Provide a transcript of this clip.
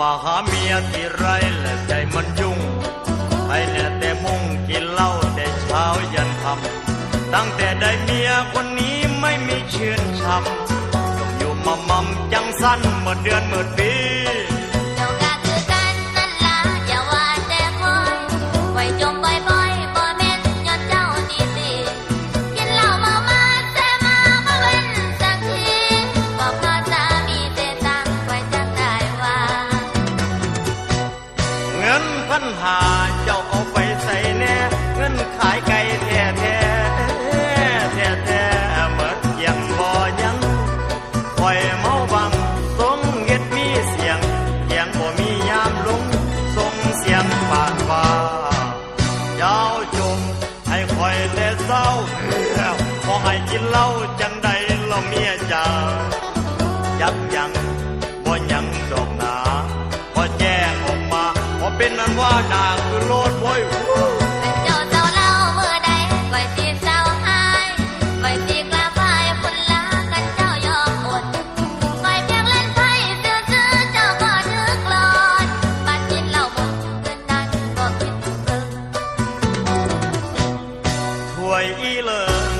มาหาเมียที่ไรและใจมันยุ่งไปแน่แต่มุ่งกินเหล้าแต่เช้ายันค่ำตั้งแต่ได้เมียคนนี้ไม่มีเชื่นช้ำอยู่มามั่มจังสั้นเมื่อเดือนเมื่อปี พันหาเจ้าเอาไปใส่แน่เงินขายไก่แท้แท้แท้แท้เมิดยังบ่ยังคอยเมาบังทรงเฮ็ดมีเสียงเสียงบ่มียามลงทรงเสียงปานฟ้าเจ้าจงให้คอยแต่เศร้าขอให้กินเหล้าจังใดเราเมียจ๋ายักยัง ว่าด่างคือโลดโวยเจ้าเจ้าเล่าเมื่อใดไว้ตีเจ้าหาไว้ตีกลาบายคนลากันเจ้ายอมอดไว้เพียงเล่นไพ่ซื้อซื้อเจ้าก็นึกลอนบัดกินเหล้าหมดเนนั้นก็คิดถึงเธวยอีเลย